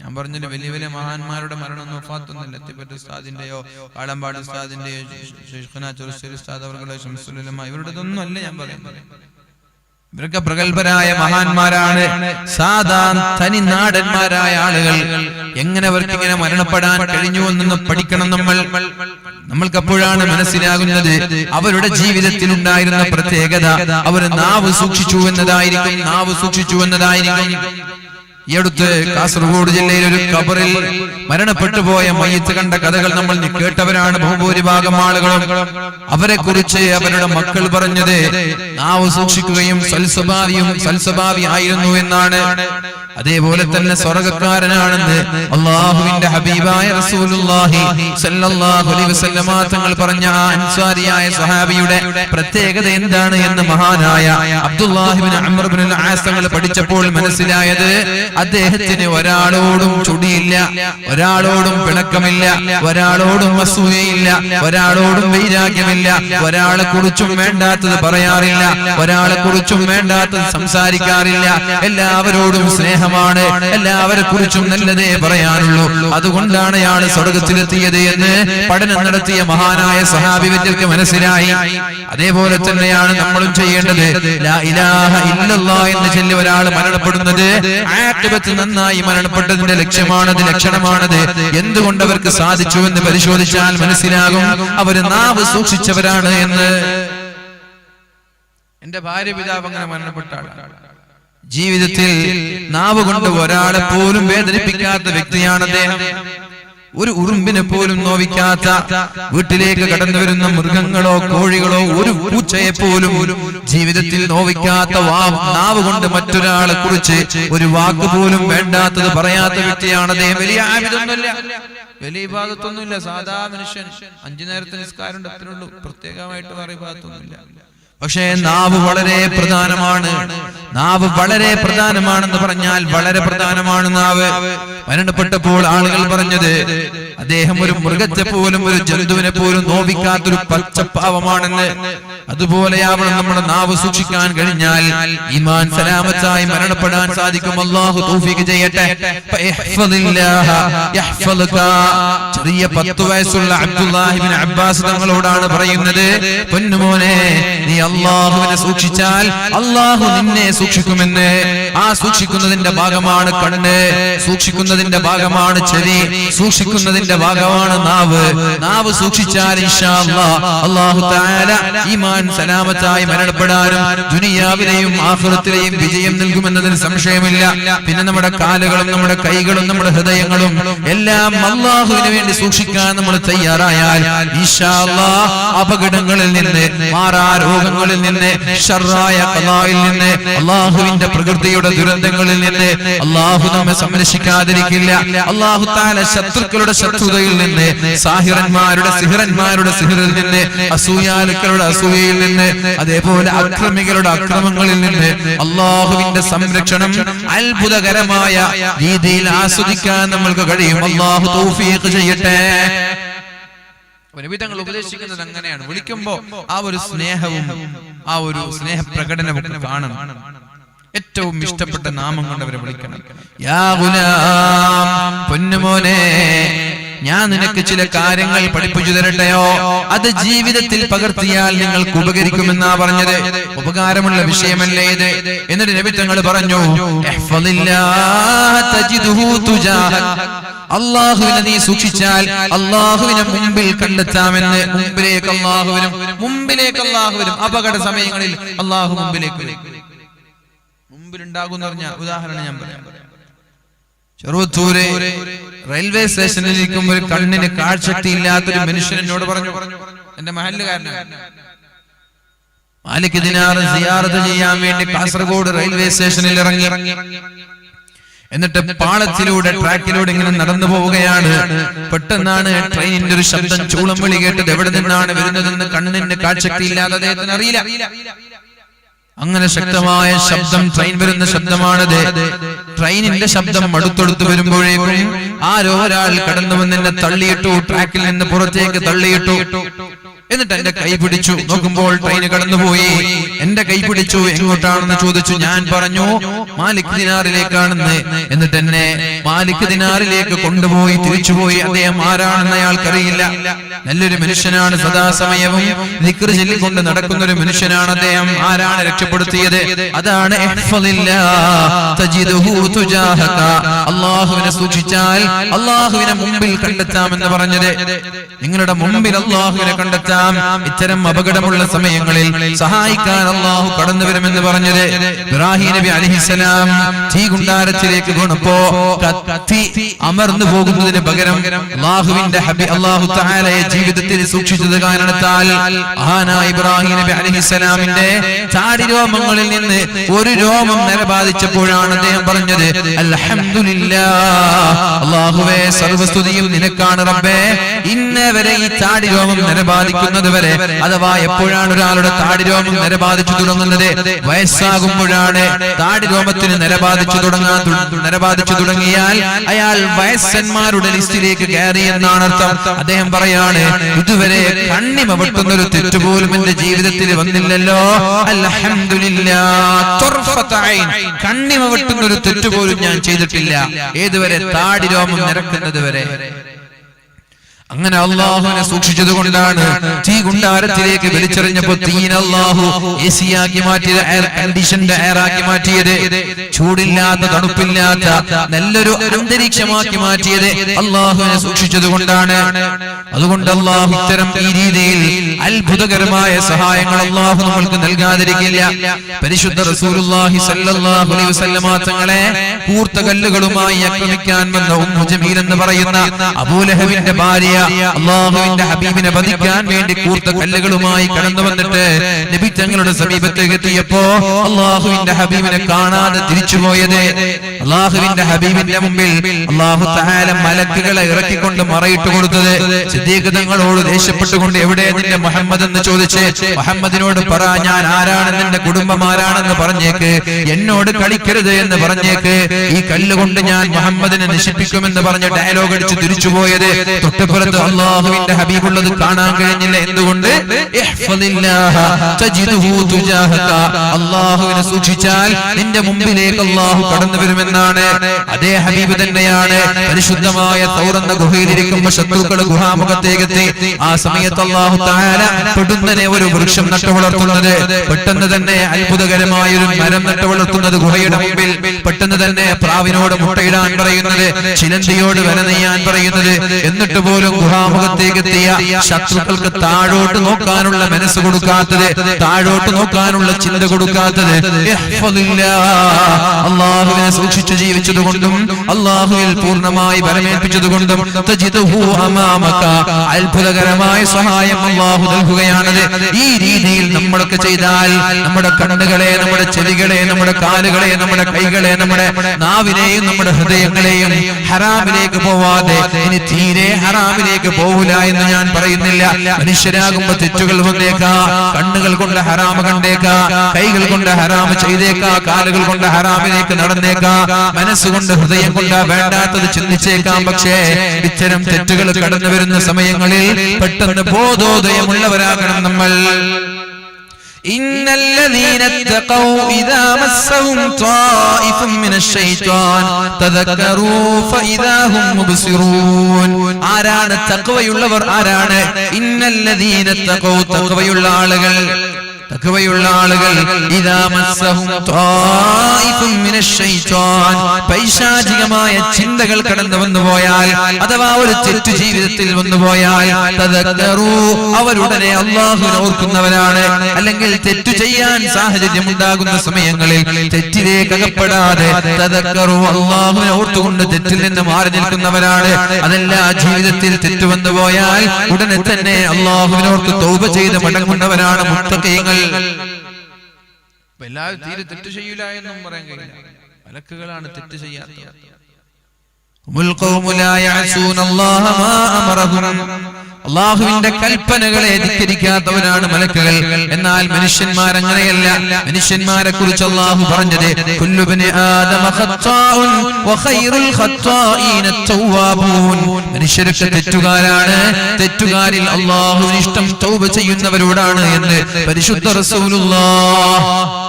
ഞാൻ പറഞ്ഞില്ല വലിയ വലിയ മഹാന്മാരുടെ മരണമൊന്നും ഒഫാത്തൊന്നുമില്ല. എത്തിപ്പറ്റ ഉസ്താദിന്റെയോ ആളമ്പാട് ഉസ്താദിന്റെയോ ഷെയ്ഖുന ചെറുശ്ശേരി ഉസ്താദ് അവർക്കുള്ള ഷംസുലമ ഇവരുടേതൊന്നും അല്ല ഞാൻ പറയുന്നത്. ഇവരൊക്കെ പ്രഗത്ഭരായ മഹാന്മാരാണ്. സാധാ തനി നാടന്മാരായ ആളുകൾ. എങ്ങനെ അവർക്ക് ഇങ്ങനെ മരണപ്പെടാൻ കഴിഞ്ഞു എന്നൊന്ന് പഠിക്കണം നമ്മൾ. നമ്മൾക്ക് അപ്പോഴാണ് മനസ്സിലാകുന്നത് അവരുടെ ജീവിതത്തിൽ ഉണ്ടായിരുന്ന പ്രത്യേകത. അവർ നാവ് സൂക്ഷിച്ചു എന്നതായിരിക്കും നാവ് സൂക്ഷിച്ചു എന്നതായിരിക്കും. ഈ അടുത്ത് കാസർഗോഡ് ജില്ലയിൽ ഒരു കബറിൽ മരണപ്പെട്ടു പോയ മയ്യത്ത് കണ്ട കഥകൾ നമ്മൾ കേട്ടവരാണ് ബഹുഭൂരിഭാഗം ആളുകളും. അവരെ കുറിച്ച് അവരുടെ മക്കൾ പറഞ്ഞത് നാവ് സൂക്ഷിക്കുകയും സൽസ്വഭാവിയും സൽസ്വഭാവി ആയിരുന്നു എന്നാണ്. അതേപോലെ തന്നെ സ്വർഗക്കാരനാണെന്ന് അള്ളാഹുവിന്റെ ഹബീബായ തങ്ങൾ പറഞ്ഞ ആ അൻസാരിയായ സഹാബിയുടെ പ്രത്യേകത എന്താണ് എന്ന് മഹാനായ അബ്ദുല്ലാഹിബിൻ അമർബിൻ ആസ് തങ്ങൾ പഠിച്ചപ്പോൾ മനസ്സിലായത് അദ്ദേഹത്തിന് ഒരാളോടും ചുടിയില്ല ഒരാളോടും പിണക്കമില്ല ഒരാളോടും അസൂയയില്ല ഒരാളോടും വൈരാഗ്യമില്ല ഒരാളെ കുറിച്ചും വേണ്ടാത്തത് പറയാറില്ല ഒരാളെ കുറിച്ചും വേണ്ടാത്തത് സംസാരിക്കാറില്ല. എല്ലാവരോടും സ്നേഹമാണ് എല്ലാവരെ കുറിച്ചും നല്ലതേ പറയാനുള്ളൂ. അതുകൊണ്ടാണ് അയാൾ സ്വർഗത്തിലെത്തിയത് എന്ന് പഠനം നടത്തിയ മഹാനായ സഹാബിവറ്റർക്ക് മനസ്സിലായി. അതേപോലെ തന്നെയാണ് നമ്മളും ചെയ്യേണ്ടത്. ഇലാഹ എന്ന് ചൊല്ലി ഒരാൾ മരണപ്പെടുന്നത്. ആക്ടിബത്ത് നന്നായി മരണപ്പെട്ടതിന്റെ ലക്ഷ്യമാണത് ലക്ഷണമാണത്. എന്തുകൊണ്ട് അവർക്ക് സാധിച്ചു എന്ന് പരിശോധിച്ചാൽ മനസ്സിലാകും. അവർ നാവ് സൂക്ഷിച്ചവരാണ് എന്ന്. എന്റെ ഭാര്യ പിതാവ് അങ്ങനെ മരണപ്പെട്ട ജീവിതത്തിൽ നാവ് കൊണ്ട് ഒരാളെ പോലും വേദനിപ്പിക്കാത്ത വ്യക്തിയാണ് അദ്ദേഹം. ഒരു ഉറുമ്പിനെ പോലും നോവിക്കാത്ത വീട്ടിലേക്ക് കടന്നു വരുന്ന മൃഗങ്ങളോ കോഴികളോ ഒരു പൂച്ചയെ പോലും ജീവിതത്തിൽ നോവിക്കാത്ത നാവ് കൊണ്ട് മറ്റൊരാളെ കുറിച്ച് ഒരു വാക്ക് പോലും വേണ്ടാത്തത് പറയാത്ത വ്യക്തിയാണ് അദ്ദേഹം. വലിയ ആവിധമൊന്നുമില്ല. വലിയ ഭാഗത്തൊന്നുമില്ല സാധാ മനുഷ്യൻ. അഞ്ചു നേരത്തെ നിസ്കാരം അത്രയുള്ളൂ പ്രത്യേകമായിട്ട് വേറെ ഭാഗത്തൊന്നുമില്ല പക്ഷേ നാവ് വളരെ പ്രധാനമാണ്. നാവ് വളരെ പ്രധാനമാണെന്ന് പറഞ്ഞാൽ വളരെ പ്രധാനമാണ് നാവ്. മരണപ്പെട്ടപ്പോൾ ആളുകൾ പറഞ്ഞത് അദ്ദേഹം ഒരു മൃഗത്തെ പോലും ഒരു ജന്തുവിനെ പോലും നോവിക്കാത്തൊരു പച്ചപ്പാവമാണെന്ന്. അതുപോലെയാവണം നമ്മുടെ നാവ് സൂക്ഷിക്കാൻ കഴിഞ്ഞാൽ ഇമാൻ സലാമത്തായി മരണപ്പെടാൻ സാധിക്കും. അള്ളാഹു തൗഫീഖ് ചെയ്യട്ടെ. ചെറിയ പത്ത് വയസ്സുള്ള അബ്ദുല്ലാഹിബിൻ അബ്ബാസ് തങ്ങളോടാണ് പറയുന്നത് പൊന്നുമോനെ നീ അള്ളാഹുവിനെ സൂക്ഷിച്ചാൽ അള്ളാഹു നിന്നെ സൂക്ഷിക്കുമെന്ന്. ആ സൂക്ഷിക്കുന്നതിന്റെ ഭാഗമാണ് കണ്ണ്. സൂക്ഷിക്കുന്നതിന്റെ ഭാഗമാണ് ചെവി. സൂക്ഷിക്കുന്നതിന്റെ ഭാഗമാണ് നാവ്. നാവ് സൂക്ഷിച്ചാൽ അള്ളാഹു ഈമാൻ സലാമത്തായി മരണപ്പെടാനും ദുനിയാവിലെയും ആഹുറത്തിലെയും വിജയം നൽകുമെന്നതിന് സംശയമില്ല. പിന്നെ നമ്മുടെ കാലുകളും നമ്മുടെ കൈകളും നമ്മുടെ ഹൃദയങ്ങളും എല്ലാം അള്ളാഹുവിന് വേണ്ടി സൂക്ഷിക്കാൻ നമ്മൾ തയ്യാറായാൽ അപകടങ്ങളിൽ നിന്ന് മാറാ രോഗങ്ങളിൽ നിന്ന് ഷർറായ ഖലായിൽ നിന്ന് അള്ളാഹുവിന്റെ പ്രകൃതിയുടെ ദുരന്തങ്ങളിൽ നിന്ന് അള്ളാഹു നമ്മെ സംരക്ഷിക്കാതിരിക്കില്ല. അള്ളാഹു താല ശത്രുക്കളുടെ ശത്രുതയിൽ നിന്ന് സാഹിറന്മാരുടെ സിഹിറന്മാരുടെ സിഹിറിൽ നിന്ന് അസൂയാലുക്കളുടെ അസൂയയിൽ നിന്ന് അതേപോലെ അക്രമികളുടെ അക്രമങ്ങളിൽ നിന്ന് അള്ളാഹുവിന്റെ സംരക്ഷണം അത്ഭുതകരമായ രീതിയിൽ ആസ്വദിക്കാൻ നമ്മൾക്ക് കഴിയും. അള്ളാഹു തൗഫീഖ് ചെയ്യട്ടെ. നബിതങ്ങൾ ഉപദേശിക്കുന്നത് അങ്ങനെയാണ്. വിളിക്കുമ്പോ ആ ഒരു സ്നേഹവും ആ ഒരു സ്നേഹ പ്രകടനവും കാണണം. ഏറ്റവും ഇഷ്ടപ്പെട്ട നാമം കൊണ്ട് അവരെ വിളിക്കണം. യാ ഗുലാം പൊന്നുമോനെ ഞാൻ നിനക്ക് ചില കാര്യങ്ങൾ പഠിപ്പിച്ചു തരട്ടെയോ? അത് ജീവിതത്തിൽ പകർത്തിയാൽ നിങ്ങൾക്ക് ഉപകരിക്കുമെന്നാ പറഞ്ഞത്. ഉപകാരമുള്ള വിഷയമല്ലേ ഇത്? എന്നിട്ട് നബി തങ്ങൾ പറഞ്ഞു. അള്ളാഹുവിനെ നീ സൂക്ഷിച്ചാൽ അള്ളാഹുവിനെ മുമ്പിൽ കണ്ടെത്താമെന്ന് മുമ്പിലേക്ക് അള്ളാഹുവിനും മുമ്പിലേക്ക് അള്ളാഹുവിനും അപകട സമയങ്ങളിൽ അള്ളാഹു മുമ്പിലേക്ക് മുമ്പിലുണ്ടാകുന്ന മുമ്പിലുണ്ടാകും പറഞ്ഞ ഉദാഹരണം ഞാൻ പറയാം. ചെറുവത്തൂര് റെയിൽവേ സ്റ്റേഷനിൽ ഇരിക്കുമ്പോൾ കണ്ണിന് കാഴ്ചശക്തി ഇല്ലാത്തൊരു മനുഷ്യൻ എന്നോട് പറഞ്ഞു. എന്റെ മഹല്ലുകാരനാണ് മാലിക് ദിനാർ സിയാറത്ത് ചെയ്യാൻ വേണ്ടി കാസർഗോഡ് റെയിൽവേ സ്റ്റേഷനിൽ ഇറങ്ങി. എന്നിട്ട് പാളത്തിലൂടെ ട്രാക്കിലൂടെ ഇങ്ങനെ നടന്നു പോവുകയാണ്. പെട്ടെന്നാണ് ട്രെയിനിന്റെ ഒരു ശബ്ദം ചൂളം വിളി കേട്ടത്. എവിടെ നിന്നാണ് വരുന്നതെന്ന് കണ്ണിന്റെ കാഴ്ചശക്തി ഇല്ലാതെ അദ്ദേഹത്തിന് അറിയില്ല. അങ്ങനെ ശക്തമായ ശബ്ദം ട്രെയിൻ വരുന്ന ശബ്ദമാണത്. ട്രെയിനിന്റെ ശബ്ദം അടുത്തെടുത്ത് വരുമ്പോഴേക്കും ആരോ ഒരാൾ കടന്നു വന്ന് എന്നെ തള്ളിയിട്ടു ട്രാക്കിൽ നിന്ന് പുറത്തേക്ക് തള്ളിയിട്ടു. എന്നിട്ട് എന്റെ കൈ പിടിച്ചു. നോക്കുമ്പോൾ ട്രെയിൻ കടന്നുപോയി. എന്റെ കൈ പിടിച്ചു. എങ്ങോട്ടാണെന്ന് ചോദിച്ചു. ഞാൻ പറഞ്ഞു മാലിക് ദിനാറിലേക്കാണെന്ന് എന്നിട്ട് എന്നെ മാലിക് ദിനാറിലേക്ക് കൊണ്ടുപോയി തിരിച്ചുപോയി. അദ്ദേഹം ആരാണെന്ന് അയാൾക്കറിയില്ല. നല്ലൊരു മനുഷ്യനാണ് സദാസമയവും. നിക്കർ ചൊല്ലിക്കൊണ്ട് നടക്കുന്ന ഒരു മനുഷ്യനാണ് അദ്ദേഹം. ആരാണ് രക്ഷപ്പെടുത്തിയത്? അതാണ്. അള്ളാഹുവിനെ സൂക്ഷിച്ചാൽ അള്ളാഹുവിനെ മുമ്പിൽ കണ്ടെത്താമെന്ന് പറഞ്ഞത്. നിങ്ങളുടെ മുമ്പിൽ അള്ളാഹുവിനെ കണ്ടെത്താം ഇത്തരം അപകടമുള്ള സമയങ്ങളിൽ സഹായിക്കാൻ അള്ളാഹു കടന്നു വരുമെന്ന് പറഞ്ഞത് ഇബ്രാഹിം നബി അലഹിസലാം തീകുണ്ടാരത്തിലേക്ക് വീണപ്പോ കത്തി അമർന്നു പോകുന്നതിന് പകരം അള്ളാഹുവിന്റെ ഹബി അള്ളാഹു താലയെ ജീവിതത്തിൽ സൂക്ഷിച്ചത് കാരണത്താൽ ഇബ്രാഹിം നബി അലഹിസലാമിന്റെ താടി രോമങ്ങളിൽ നിന്ന് ഒരു രോമം നിലബാധിച്ചപ്പോഴാണ് അദ്ദേഹം പറഞ്ഞത് അൽഹംദുലില്ലാ അള്ളാഹുവേ സർവസ്തുതിയും നിനക്കാണ് റബ്ബേ. ഇന്നവരെ ഈ താടി രോമം നിലബാധിക്കുന്നത് വരെ അഥവാ എപ്പോഴാണ് ഒരാളുടെ താടി രോമം നിരബാധിച്ചു തുടങ്ങുന്നത്? വയസ്സാകുമ്പോഴാണ് താടി രോമത്തിന് നിരബാധിച്ചു തുടങ്ങാൻ നിരബാധിച്ചു തുടങ്ങിയാൽ അയാൾ വയസ്സന്മാരുടെ ലിസ്റ്റിലേക്ക് കയറി എന്നാണ് അർത്ഥം. അദ്ദേഹം പറയാണ് ഇതുവരെ കണ്ണിമ വെട്ടുന്ന ഒരു തെറ്റുപോലും എന്റെ ജീവിതത്തിൽ വന്നില്ലല്ലോ. അൽഹംദുലില്ലാ തുർഫത്ത് ഐൻ. കണ്ണിമ വെട്ടുന്ന ഒരു തെറ്റുപോലും ഞാൻ ചെയ്തിട്ടില്ല. ഏതുവരെ താടി രോമം നിരക്കുന്നത് വരെ? അങ്ങനെ അള്ളാഹുവിനെ സൂക്ഷിച്ചത് കൊണ്ടാണ് തീ ഗുണ്ടാരത്തിലേക്ക് വലിച്ചെറിഞ്ഞപ്പോ തീൻ അള്ളാഹു എ സി ആക്കി മാറ്റിയത് എയർ കണ്ടീഷന്റെ എയർ ആക്കി മാറ്റിയത്. ചൂടില്ലാത്ത തണുപ്പില്ലാത്ത നല്ലൊരു അന്തരീക്ഷമാക്കി മാറ്റിയത് അള്ളാഹുവിനെ സൂക്ഷിച്ചത് കൊണ്ടാണ്. അതുകൊണ്ട് അള്ളാഹു ഇത്തരം ഈ രീതിയിൽ അത്ഭുതകരമായ സഹായങ്ങൾ അള്ളാഹു നമ്മൾക്ക് നൽകാതിരിക്കില്ല. പരിശുദ്ധ റസൂലുള്ളാഹി സല്ലല്ലാഹു അലൈഹി വസല്ലമ തങ്ങളെ കൂർത്ത കല്ലുകളുമായി ആക്രമിക്കാൻ വന്ന ഉമ്മു ജമീൽ എന്ന് പറയുന്ന അബൂലഹബിന്റെ ഭാര്യ അള്ളാഹുവിന്റെ ഹബീബിനെ വധിക്കാൻ വേണ്ടി കൂർത്ത കല്ലുകളുമായി കടന്നു വന്നിട്ട് നബി തങ്ങളുടെ സമീപത്തേക്ക് എത്തിയപ്പോ അള്ളാഹുവിന്റെ ഹബീബിനെ കാണാതെ തിരിച്ചുപോയത് അള്ളാഹുവിന്റെ ഹബീബിന്റെ മുമ്പിൽ അള്ളാഹു തഹാല മലക്കുകളെ ഇറക്കിക്കൊണ്ട് മറയിട്ട് കൊടുത്തത്. സിദ്ദീഖ് തങ്ങളോട് ദേഷ്യപ്പെട്ടുകൊണ്ട് എവിടെ നിന്റെ മുഹമ്മദ് എന്ന് ചോദിച്ച് മുഹമ്മദിനോട് പറ ഞാൻ ആരാണ്? നിന്റെ കുടുംബം ആരാണെന്ന് പറഞ്ഞേക്ക്. എന്നോട് കളിക്കരുത് എന്ന് പറഞ്ഞേക്ക്. ഈ കല്ലുകൊണ്ട് ഞാൻ മുഹമ്മദിനെ നശിപ്പിക്കുമെന്ന് പറഞ്ഞ ഡയലോഗ് അടിച്ച് തിരിച്ചുപോയത് തൊട്ടുപുറത്ത് അള്ളാഹുവിന്റെ ഹബീബുള്ളത് കാണാൻ കഴിഞ്ഞില്ല. എന്തുകൊണ്ട്. അള്ളാഹുവിനെ സൂക്ഷിച്ചാൽ നിന്റെ മുമ്പിലേക്ക് അള്ളാഹു കടന്നു വരുമെന്നാണ്. അതേ ഹബീബ് തന്നെയാണ് പരിശുദ്ധമായ തൗറന്ന ഗുഹയിലിരിക്കുമ്പോ ശത്രുക്കൾ ഗുഹാമുഖത്തേക്കെത്തി. ആ സമയത്ത് അള്ളാഹു താല പെടുന്നനെ ഒരു വൃക്ഷം നട്ടു വളർത്തുന്നത്. പെട്ടെന്ന് തന്നെ അത്ഭുതകരമായ ഒരു മരം നട്ടു വളർത്തുന്നത് ഗുഹയുടെ മുമ്പിൽ. പെട്ടെന്ന് തന്നെ പ്രാവിനോട് മുട്ടയിടാൻ പറയുന്നത്. ചിലന്തിയോട് വല നെയ്യാൻ പറയുന്നത്. എന്നിട്ട് പോലും ഗുഹാമുഖത്തേക്ക് എത്തിയ ശത്രുക്കൾക്ക് താഴോട്ട് നോക്കാനുള്ള മനസ്സ് കൊടുക്കാത്തത് താഴോട്ട് നോക്കാനുള്ള ചിന്ത കൊടുക്കാത്തത്. അള്ളാഹുവിനെ സൂക്ഷിച്ചു ജീവിച്ചത് കൊണ്ടും അള്ളാഹുവിൽ പൂർണമായി വരമേൽപ്പിച്ചത് കൊണ്ടും. അത്ഭുതകരമായ സഹായം അള്ളാഹു നൽകുകയാണത് ഈ രീതിയിൽ നമ്മളൊക്കെ ചെയ്താൽ നമ്മുടെ കണ്ണുകളെ നമ്മുടെ ചെവികളെ നമ്മുടെ കാലുകളെ നമ്മുടെ കൈകളെ നമ്മുടെ നാവിനെയും നമ്മുടെ ഹൃദയങ്ങളെയും ഹറാമിലേക്ക് പോവാതെ ഇനി തീരെ ഹറാമിലേക്ക് പോകൂല എന്ന് ഞാൻ പറയുന്നില്ല. മനുഷ്യരാകുമ്പോ തെറ്റുകൾ വന്നേക്കാ. കണ്ണുകൾ കൊണ്ട് ഹറാമ കണ്ടേക്കാ. കൈകൾ കൊണ്ട് ഹറാമ ചെയ്തേക്കാ. കാലുകൾ കൊണ്ട് ഹറാമിലേക്ക് നടന്നേക്കാ. മനസ്സുകൊണ്ട് ഹൃദയം കൊണ്ട് വേണ്ടാത്തത് ചിന്തിച്ചേക്കാം. പക്ഷേ ഇത്തരം തെറ്റുകൾ കടന്നു വരുന്ന സമയങ്ങളിൽ പെട്ടെന്ന് ബോധോദയമുള്ളവരാകണം നമ്മൾ. إن الذين اتقوا إذا مسهم طائف من الشيطان تذكروا فإذا هم مبصرون ആരാണ് തക്കവയുള്ളവർ ആരാണ് ഇന്നല്ലദീന തഖൗ തക്കവയുള്ള ആളുകൾ തക്കവയുള്ള ആളുകൾ പൈശാചികമായ ചിന്തകൾ കടന്നു വന്നു പോയാൽ അഥവാ ഒരു തെറ്റു ജീവിതത്തിൽ വന്നു പോയാൽ അവരുടനെ അള്ളാഹുവിനെ ഓർക്കുന്നവരാണ്. അല്ലെങ്കിൽ തെറ്റു ചെയ്യാൻ സാഹചര്യം ഉണ്ടാകുന്ന സമയങ്ങളിൽ തെറ്റിലേക്ക് അകപ്പെടാതെ അള്ളാഹുവിനെ ഓർത്തുകൊണ്ട് തെറ്റിൽ നിന്ന് മാറി നിൽക്കുന്നവരാണ്. അതല്ല ജീവിതത്തിൽ തെറ്റു വന്നു പോയാൽ ഉടനെ തന്നെ അള്ളാഹുവിനോർക്ക് തൗബ ചെയ്ത് മടങ്ങുന്നവരാണ് മുത്തക്കയങ്ങൾ എല്ലാവരും തീരെ തെറ്റ് ചെയ്യൂല എന്നും പറയാൻ കഴിയില്ല. മലക്കുകളാണ് തെറ്റ് ചെയ്യാത്തത്. അള്ളാഹുവിന്റെ കൽപ്പനകളെ ധിക്കരിക്കാത്തവരാണ് മലക്കുകൾ. എന്നാൽ മനുഷ്യന്മാർ അങ്ങനെയല്ല മനുഷ്യന്മാരെ കുറിച്ച് അള്ളാഹു പറഞ്ഞത് മനുഷ്യരൊക്കെ തെറ്റുകാരാണ്. തെറ്റുകാരിൽ അള്ളാഹു ഇഷ്ടം തൗബ ചെയ്യുന്നവരോടാണ് എന്ന് പരിശുദ്ധ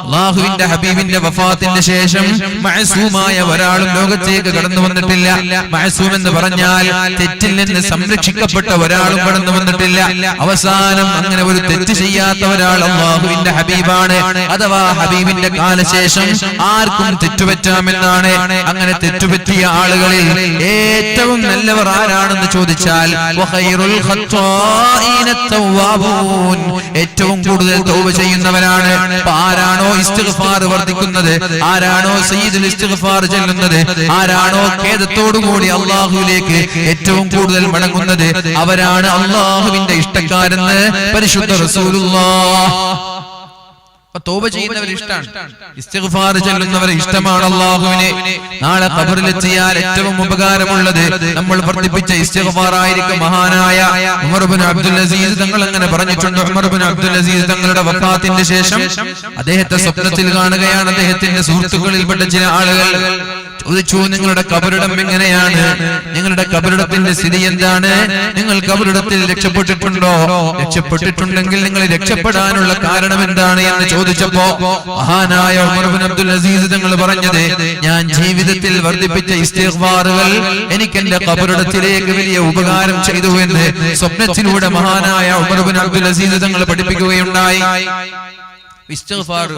അള്ളാഹുവിന്റെ ഹബീബിന്റെ വഫാത്തിന്റെ ശേഷം മഹസൂമായ ഒരാളും ലോകത്തേക്ക് കടന്നു വന്നിട്ടില്ല. മഹസൂം എന്ന് പറഞ്ഞാൽ തെറ്റിൽ നിന്ന് സംരക്ഷിക്കപ്പെട്ട ഒരാളും കടന്നു വന്നിട്ടില്ല. അവസാനം അങ്ങനെ ഒരു തെറ്റ് ചെയ്യാത്ത ഒരാൾ അള്ളാഹുവിന്റെ ഹബീബാണ്. അഥവാ ഹബീബിന്റെ കാലശേഷം ആർക്കും തെറ്റുപറ്റാമെന്നാണ്. അങ്ങനെ തെറ്റുപറ്റിയ ആളുകളിൽ ഏറ്റവും നല്ലവർ ആരാണെന്ന് ചോദിച്ചാൽ. ഏറ്റവും കൂടുതൽ തൗബ ചെയ്യുന്നവരാണ്. ആരാണോ ഇസ്തിഗ്ഫാർ വർദ്ധിക്കുന്നത്? ആരാണോ സയ്യിദുൽ ഇസ്തിഗ്ഫാർ ചെല്ലുന്നത്? ആരാണോ ഖേദത്തോടുകൂടി അള്ളാഹുവിലേക്ക് ഏറ്റവും കൂടുതൽ മടങ്ങുന്നത്? അവരാണ് അള്ളാഹുവിന്റെ ഇഷ്ടക്കാരെന്ന് പരിശുദ്ധ റസൂലുള്ളാഹ് അപ്പൊ തോപ ചെയ്യുന്നവർ ഇഷ്ടമാണ് ഇസ്തിഗ്ഫാർ ചെല്ലുന്നവരെ ഇഷ്ടമാണ് അള്ളാഹുവിനെ. നാളെ ഖബറിലെത്തിയാൽ ഏറ്റവും ഉപകാരമുള്ളത് നമ്മൾ വർദ്ധിപ്പിച്ച ഇസ്തിഗ്ഫാർ ആയിരിക്കും മഹാനായ ഉമർ ബിൻ അബ്ദുൽ അസീസ് തങ്ങൾ അങ്ങനെ പറഞ്ഞിട്ടുണ്ട്. ഉമർ ബിൻ അബ്ദുൽ അസീസ് തങ്ങളുടെ വഫാത്തിന്റെ ശേഷം അദ്ദേഹത്തെ സ്വപ്നത്തിൽ കാണുകയാണ് അദ്ദേഹത്തിന്റെ സുഹൃത്തുക്കളിൽപ്പെട്ട ചില ആളുകൾ. ചോദിച്ചു നിങ്ങളുടെ കബറിടം എങ്ങനെയാണ്? നിങ്ങളുടെ കബറിടത്തിന്റെ സ്ഥിതി എന്താണ്? നിങ്ങൾ കബറിടത്തിൽ രക്ഷപ്പെട്ടിട്ടുണ്ടോ? രക്ഷപ്പെട്ടിട്ടുണ്ടെങ്കിൽ നിങ്ങൾ രക്ഷപ്പെടാനുള്ള കാരണം എന്താണ്? എന്ന് ചോദിച്ചപ്പോ മഹാനായ ഉമർ ബിൻ അബ്ദുൽ അസീസ് തങ്ങൾ പറഞ്ഞത് ഞാൻ ജീവിതത്തിൽ വർദ്ധിപ്പിച്ച ഇസ്തിഗ്ഫാറുകൾ എനിക്ക് എന്റെ കബറിടത്തിലേക്ക് വലിയ ഉപകാരം ചെയ്തു എന്ന് സ്വപ്നത്തിലൂടെ മഹാനായ ഉമർബിൻ അബ്ദുൽ അസീസ് തങ്ങൾ പഠിപ്പിക്കുകയുണ്ടായി. ഇസ്തിഗ്ഫാർ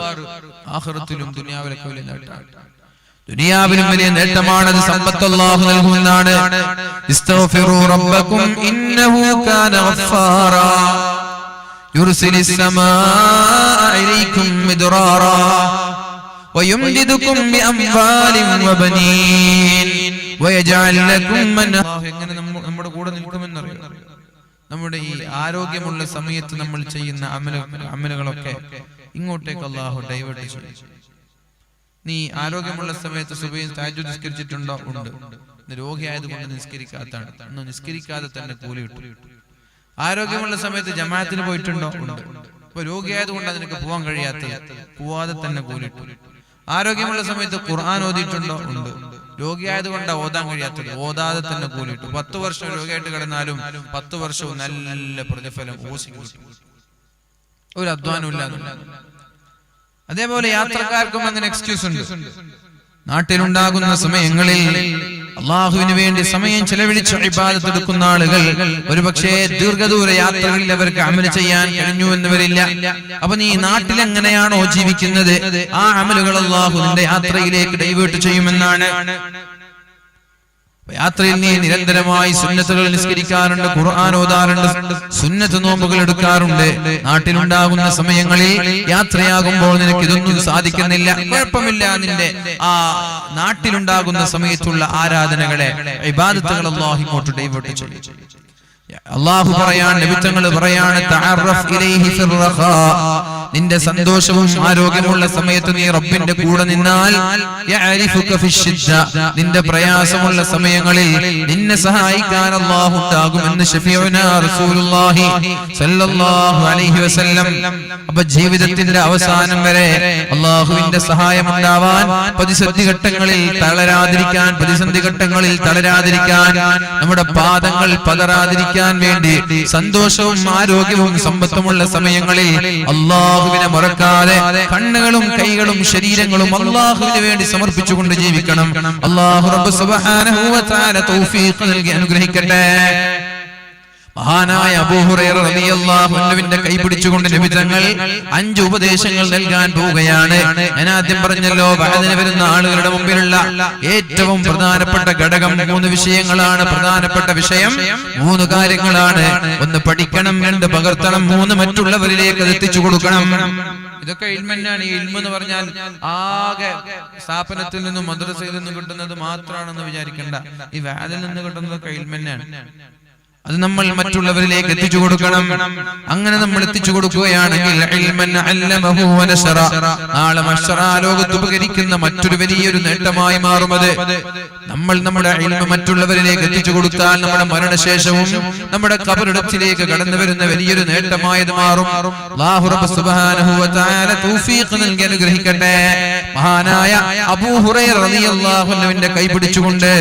ആഖിറത്തിലും ദുനിയാവിലൊക്കെ വലിയ നേട്ടമാണ്. ദുനിയാവിലും വലിയ നേട്ടമാണ് അത് സമ്പത്ത് അല്ലാഹു നൽകുമെന്നാണ്. ഇസ്തഗ്ഫിറൂ റബ്ബക്കും ഇന്നഹു കാന ഗഫാറാ. യുർസിലി السماء عليكم مدرارا ويمددكم بأموال وبنين ويجعل لكم من എങ്ങനെ നമ്മ- നമ്മുടെ കൂടെ നിൽക്കുമെന്നറിയോ നമ്മുടെ ഈ ആരോഗ്യമുള്ള സമയത്ത് നമ്മൾ ചെയ്യുന്ന അമല അമലുകളൊക്കെ ഇങ്ങോട്ടേക്ക് അള്ളാഹു ഡൈവേർട്ട് ചെയ്യും നീ ആരോഗ്യമുള്ള സമയത്ത് സുബൈൻ താജു നിസ്കരിച്ചിട്ടുണ്ടോ ഉണ്ട് ഇന്ന് രോഗിയായതുകൊണ്ട് നിസ്കരിക്കാത്താണ് ഇന്ന് നിസ്കരിക്കാതെ തന്നെ കൂലി കിട്ടും ആരോഗ്യമുള്ള സമയത്ത് ജമാഅത്തിന് പോയിട്ടുണ്ടോ. ഉണ്ട്. ഇപ്പൊ രോഗിയായതുകൊണ്ട് അതിനൊക്കെ പോകാൻ കഴിയാത്തത്. പോവാതെ തന്നെ കൂലിട്ടു. ആരോഗ്യമുള്ള സമയത്ത് ഖുർആൻ ഓതിയിട്ടുണ്ടോ. ഉണ്ട്. രോഗിയായതുകൊണ്ട് ഓതാൻ കഴിയാത്തത്. ഓതാതെ തന്നെ കൂലിട്ടു. പത്ത് വർഷം രോഗിയായിട്ട് കിടന്നാലും പത്ത് വർഷവും നല്ല പ്രതിഫലം ഒരു ഇല്ലാതെ. അതേപോലെ യാത്രക്കാർക്കും അങ്ങനെ എക്സ്ക്യൂസ് ഉണ്ട്. നാട്ടിലുണ്ടാകുന്ന സമയങ്ങളിൽ അള്ളാഹുവിന് വേണ്ടി സമയം ചെലവഴിച്ച് ഇബാദത്ത് ആളുകൾ ഒരുപക്ഷെ ദീർഘദൂര യാത്രകളിൽ അവർക്ക് അമൽ ചെയ്യാൻ കഴിഞ്ഞു എന്ന് വരില്ല. അപ്പൊ നീ നാട്ടിൽ എങ്ങനെയാണോ ജീവിക്കുന്നത്? ആ അമലുകൾ അള്ളാഹു നിന്റെ യാത്രയിലേക്ക് ഡൈവേർട്ട് ചെയ്യുമെന്നാണ്. യാത്രയിൽ നീ നിരന്തരമായി സുന്നത്തുകൾ നിസ്കരിക്കാറുണ്ട് ഖുർആൻ ഓതാറുണ്ട് സുന്നത്ത് നോമ്പുകൾ എടുക്കാറുണ്ട്. നാട്ടിലുണ്ടാകുന്ന സമയങ്ങളിൽ യാത്രയാകുമ്പോൾ നിനക്ക് ഇതൊന്നും സാധിക്കുന്നില്ല കുഴപ്പമില്ല നിന്റെ ആ നാട്ടിലുണ്ടാകുന്ന സമയത്തുള്ള ആരാധനകളെ ഇബാദത്തുകൾ അള്ളാഹു ഇങ്ങോട്ട് ഡൈവേർട്ട് ചെയ്യും അള്ളാഹു പറയാൻ ലഭിച്ചങ്ങൾ പറയാണ് നിന്റെ സന്തോഷവും ആരോഗ്യമുള്ള സമയത്ത് നീ റബ്ബിന്റെ കൂടെ നിന്നാൽ. നിന്റെ പ്രയാസമുള്ള സമയങ്ങളിൽ നിന്നെ സഹായിക്കാൻ അള്ളാഹുണ്ടാകുമെന്ന് അപ്പൊ ജീവിതത്തിന്റെ അവസാനം വരെ അള്ളാഹുവിന്റെ സഹായം ഉണ്ടാവാൻ പ്രതിസന്ധി ഘട്ടങ്ങളിൽ തളരാതിരിക്കാൻ പ്രതിസന്ധി ഘട്ടങ്ങളിൽ തളരാതിരിക്കാൻ നമ്മുടെ പാദങ്ങൾ പതറാതിരിക്കാൻ വേണ്ടി സന്തോഷവും ആരോഗ്യവും സമ്പത്തുമുള്ള സമയങ്ങളിൽ അള്ളാഹു അള്ളാഹുവിനെ മറക്കാതെ കണ്ണുകളും കൈകളും ശരീരങ്ങളും അള്ളാഹുവിന് വേണ്ടി സമർപ്പിച്ചുകൊണ്ട് ജീവിക്കണം. അള്ളാഹു നൽകി അനുഗ്രഹിക്കട്ടെ. മഹാനായ അൻഹുവിന്റെ കൈ പിടിച്ചുകൊണ്ട് നബി തങ്ങൾ അഞ്ച് ഉപദേശങ്ങൾ നൽകാൻ പോവുകയാണ്. ഞാൻ ആദ്യം പറഞ്ഞല്ലോ വഅദിന് വരുന്ന ആളുകളുടെ മുമ്പിലുള്ള ഏറ്റവും പ്രധാനപ്പെട്ട ഘടകം മൂന്ന് വിഷയങ്ങളാണ്. പ്രധാനപ്പെട്ട വിഷയം മൂന്ന് കാര്യങ്ങളാണ്. ഒന്ന് പഠിക്കണം രണ്ട് പകർത്തണം മൂന്ന് മറ്റുള്ളവരിലേക്ക് അത് എത്തിച്ചു കൊടുക്കണം. ഇതൊക്കെ ഇൽമന്നാണ്. ഈ ഇൽമ എന്ന് പറഞ്ഞാൽ ആകെ സ്ഥാപനത്തിൽ നിന്നും മദ്രസയിൽ നിന്നും കിട്ടുന്നത് മാത്രമാണെന്ന് വിചാരിക്കേണ്ട. ഈ വാദിൽ നിന്ന് കിട്ടുന്നതൊക്കെ ഇൽമന്നാണ്. അത് നമ്മൾ മറ്റുള്ളവരിലേക്ക് എത്തിച്ചു കൊടുക്കണം അങ്ങനെ നമ്മൾ എത്തിച്ചു കൊടുക്കുകയാണെങ്കിൽ. നാളെ മഷറ ലോകത്ത് ഉപകരിക്കുന്ന മറ്റൊരു വലിയൊരു നേട്ടമായി മാറും അത് നമ്മൾ നമ്മുടെ ഇൽമ മറ്റുള്ളവരിലേക്ക് എത്തിച്ചു കൊടുത്താൽ നമ്മുടെ മരണശേഷവും നമ്മുടെ കബറിടത്തിലേക്ക് കടന്നു വരുന്ന വലിയൊരു നേട്ടമായത് മാറും. അനുഗ്രഹിക്കട്ടെ. മഹാനായ അബൂ ഹുറൈറ റളിയല്ലാഹു അൻഹുവിന്റെ കൈ പിടിച്ചുകൊണ്ട്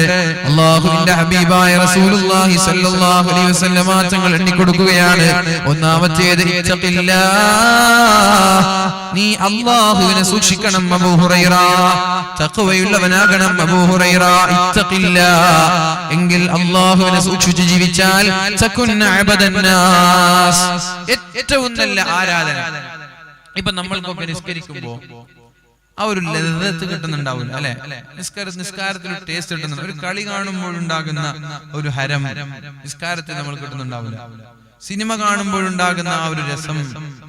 അള്ളാഹുവിന്റെ ഹബീബായ റസൂലുള്ളാഹി സ്വല്ലല്ലാഹു അലൈഹി വസല്ലമ തങ്ങൾ എണ്ണിക്കൊടുക്കുകയാണ്. ഒന്നാമത്തേത് നീ അല്ലാഹുവിനെ സൂക്ഷിക്കണം അബൂ ഹുറൈറ. തഖ്വയുള്ളവനാകണം അബൂ ഹുറൈറ. ഇത്തഖില്ല. എങ്കിൽ അല്ലാഹുവിനെ സൂക്ഷിച്ചു ജീവിച്ചാൽ തകുൻ ഏറ്റവും നല്ല ആരാധന. ഇപ്പൊ നമ്മൾക്കൊക്കെ നിസ്കരിക്കുമ്പോ ആ ഒരു ലത്ത് കിട്ടുന്നുണ്ടാവില്ല അല്ലെ? നിസ്കാര നിസ്കാരത്തിൽ ഒരു ടേസ്റ്റ് കിട്ടുന്നുണ്ട്. ഒരു കളി കാണുമ്പോൾ ഉണ്ടാകുന്ന ഒരു ഹരം നിസ്കാരത്തിൽ നമ്മൾ കിട്ടുന്നുണ്ടാവില്ല. സിനിമ കാണുമ്പോഴുണ്ടാകുന്ന ആ ഒരു രസം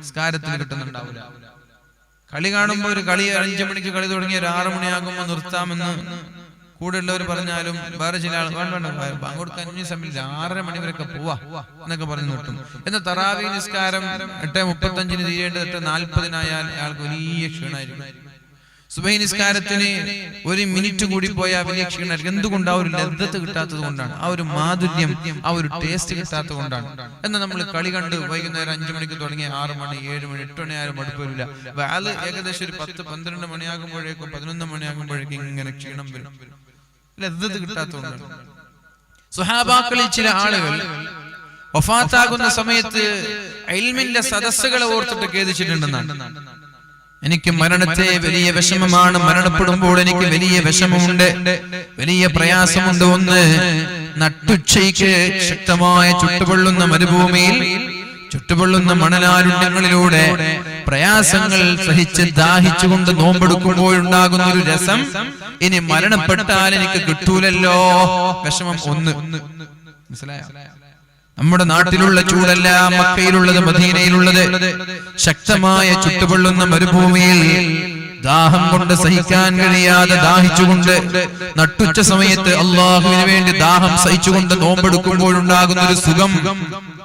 നിസ്കാരത്തിൽ കിട്ടുന്നുണ്ടാവില്ല. കളി കാണുമ്പോൾ ഒരു കളി അഞ്ചു മണിക്ക് കളി തുടങ്ങി ഒരു ആറു മണിയാകുമ്പോൾ നിർത്താമെന്ന് കൂടെയുള്ളവർ പറഞ്ഞാലും വേറെ ചില ആൾ വേണ്ട ബാങ്ക് അഞ്ച് സമയമില്ല. ആറര മണി വരെയൊക്കെ പോവാ എന്നൊക്കെ പറഞ്ഞു നിർത്തും. എന്നാൽ തറാവി നിസ്കാരം എട്ട് മുപ്പത്തഞ്ചിന് തീരേണ്ടത് എട്ട് നാൽപ്പതിനായാൽ അയാൾക്ക് വലിയ ക്ഷീണമായിരിക്കും. സുബൈ നിസ്കാരത്തിന് ഒരു മിനിറ്റ് കൂടി പോയാൽ വലിയ എന്തുകൊണ്ട് ആ ഒരു ലബ്ധത്ത് കിട്ടാത്തത് കൊണ്ടാണ്? ആ ഒരു മാധുര്യം ആ ഒരു ടേസ്റ്റ് കിട്ടാത്തത് കൊണ്ടാണ്. എന്നാൽ നമ്മൾ കളി കണ്ട് വൈകുന്നേരം അഞ്ചു മണിക്ക് തുടങ്ങി ആറ് മണി ഏഴ് മണി എട്ട് മണി ആരും മടുപ്പില്ല വാൽ ഏകദേശം ഒരു പത്ത് പന്ത്രണ്ട് മണിയാകുമ്പോഴേക്കും പതിനൊന്ന് മണിയാകുമ്പോഴേക്കും ഇങ്ങനെ ക്ഷീണം വരും. ലബ്ധത്ത് കിട്ടാത്തതുകൊണ്ടാണ് സുഹാബാക്കളിൽ ചില ആളുകൾ ഒഫാത്താകുന്ന സമയത്ത് ഇൽമിന്റെ സദസ്സുകളെ ഓർത്തിട്ട് ഖേദിച്ചിട്ടുണ്ടെന്നാണ്. എനിക്ക് മരണത്തെ വലിയ വിഷമമാണ് മരണപ്പെടുമ്പോൾ എനിക്ക് വലിയ വിഷമമുണ്ട്. വലിയ പ്രയാസമുണ്ട് ഒന്ന് നട്ടുച്ചയ്ക്ക് ശക്തമായ ചുട്ടുപൊള്ളുന്ന മരുഭൂമിയിൽ ചുട്ടുപൊള്ളുന്ന മണലാരുണ്യങ്ങളിലൂടെ പ്രയാസങ്ങൾ സഹിച്ച് ദാഹിച്ചുകൊണ്ട് നോമ്പെടുക്കുമ്പോഴുണ്ടാകുന്ന ഒരു രസം. ഇനി മരണപ്പെട്ടാൽ എനിക്ക് കിട്ടൂലല്ലോ. വിഷമം ഒന്ന്. മനസ്സിലായോ? നമ്മുടെ നാട്ടിലുള്ള ചൂടല്ല മക്കയിലുള്ളത് മദീനയിലുള്ളത് ശക്തമായ ചുട്ടുപൊള്ളുന്ന മരുഭൂമിയിൽ ദാഹം കൊണ്ട് സഹിക്കാൻ കഴിയാതെ ദാഹിച്ചുകൊണ്ട് നട്ടുച്ച സമയത്ത് അള്ളാഹുവിന് വേണ്ടി ദാഹം സഹിച്ചുകൊണ്ട് നോമ്പെടുക്കുമ്പോഴുണ്ടാകുന്ന ഒരു സുഖം.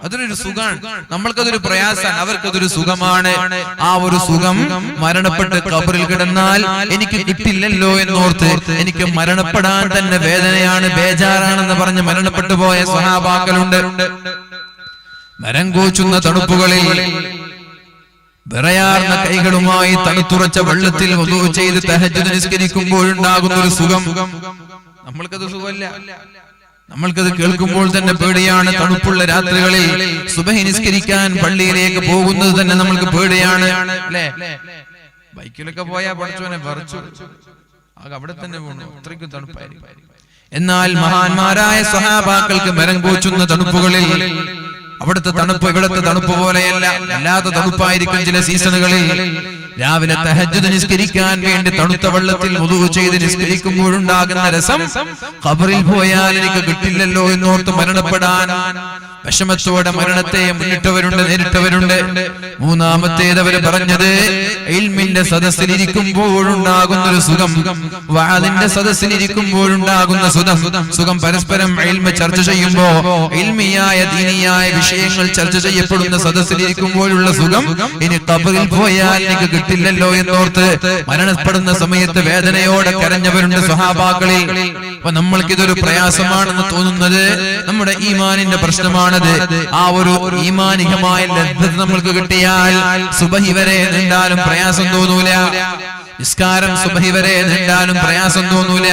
അതൊരു സുഖമാണ് നമ്മൾക്കതൊരു പ്രയാസമാണ് അവർക്കതൊരു സുഖമാണ്. ആ ഒരു സുഖം മരണപ്പെട്ട് കബറിൽ കിടന്നാൽ എനിക്ക് കിട്ടില്ലല്ലോ എന്നോർത്ത് എനിക്ക് മരണപ്പെടാൻ തന്നെ വേദനയാണ് ബേജാറാണെന്ന് പറഞ്ഞ് മരണപ്പെട്ടു പോയ സഹാബാക്കളുണ്ട് മരം കോച്ചുന്ന തണുപ്പുകളിൽ വിറയാർന്ന കൈകളുമായി തണുത്തുറച്ച വെള്ളത്തിൽ വധു ചെയ്ത് നിസ്കരിക്കുമ്പോൾ നിസ്കരിക്കുമ്പോഴുണ്ടാകുന്ന ഒരു സുഖം. നമ്മൾക്കത് സുഖമല്ല. നമ്മൾക്കത് കേൾക്കുമ്പോൾ തന്നെ പേടിയാണ് തണുപ്പുള്ള രാത്രികളിൽ സുബഹി നിസ്കരിക്കാൻ പള്ളിയിലേക്ക് പോകുന്നത് തന്നെ നമ്മൾക്ക് പേടിയാണ്. അല്ലേ? ബൈക്കിലൊക്കെ പോയാ പഠിച്ചോനെ പറിച്ചു അവിടെ തന്നെ പോകണം അത്രയ്ക്ക് തണുപ്പായിരിക്കും. എന്നാൽ മഹാന്മാരായ സഹാബാക്കൾക്ക് മരം കോച്ചുന്ന തണുപ്പുകളിൽ അവിടുത്തെ തണുപ്പ് ഇവിടുത്തെ തണുപ്പ് പോലെയല്ല. അല്ലാത്ത തണുപ്പായിരിക്കും ചില സീസണുകളിൽ. രാവിലെ തഹജ്ജുദ് നിസ്കരിക്കാൻ വേണ്ടി തണുത്ത വെള്ളത്തിൽ മുതു ചെയ്ത് നിസ്കരിക്കുമ്പോഴുണ്ടാകുന്ന രസം ഖബറിൽ പോയാൽ എനിക്ക് കിട്ടില്ലല്ലോ എന്നോർത്ത് മരണപ്പെടാൻ. വിഷമത്തോടെ മരണത്തെ മുന്നിട്ടവരുണ്ട് നേരിട്ടവരുണ്ട്. മൂന്നാമത്തേത് അവർ പറഞ്ഞത് ഇൽമിന്റെ സദസ്സിലിരിക്കുമ്പോഴുണ്ടാകുന്ന ഒരു സുഖം. വാദിന്റെ സദസ്സിലിരിക്കുമ്പോഴുണ്ടാകുന്ന സുഖം. സുഖം പരസ്പരം ഇൽമ ചർച്ച ചെയ്യുമ്പോ ഇൽമിയായ ദീനിയായ വിഷയങ്ങൾ ചർച്ച ചെയ്യപ്പെടുന്ന സദസ്സിലിരിക്കുമ്പോഴുള്ള സുഖം ഇനി കബറിൽ പോയാൽ എനിക്ക് കിട്ടില്ലല്ലോ എന്നോർത്ത് മരണപ്പെടുന്ന സമയത്ത് വേദനയോടെ കരഞ്ഞവരുണ്ട് സ്വഹാബാക്കളിൽ. അപ്പൊ നമ്മൾക്കിതൊരു പ്രയാസമാണെന്ന് തോന്നുന്നത് നമ്മുടെ ഈമാനിന്റെ പ്രശ്നമാണത് ആ ഒരു ഈമാനികമായ ലബ്ധത നമ്മൾക്ക് കിട്ടിയാൽ സുബഹി വരെ നീണ്ടാലും പ്രയാസം തോന്നൂല. നിസ്കാരം സുബഹി വരെ നീണ്ടാലും പ്രയാസം തോന്നൂല.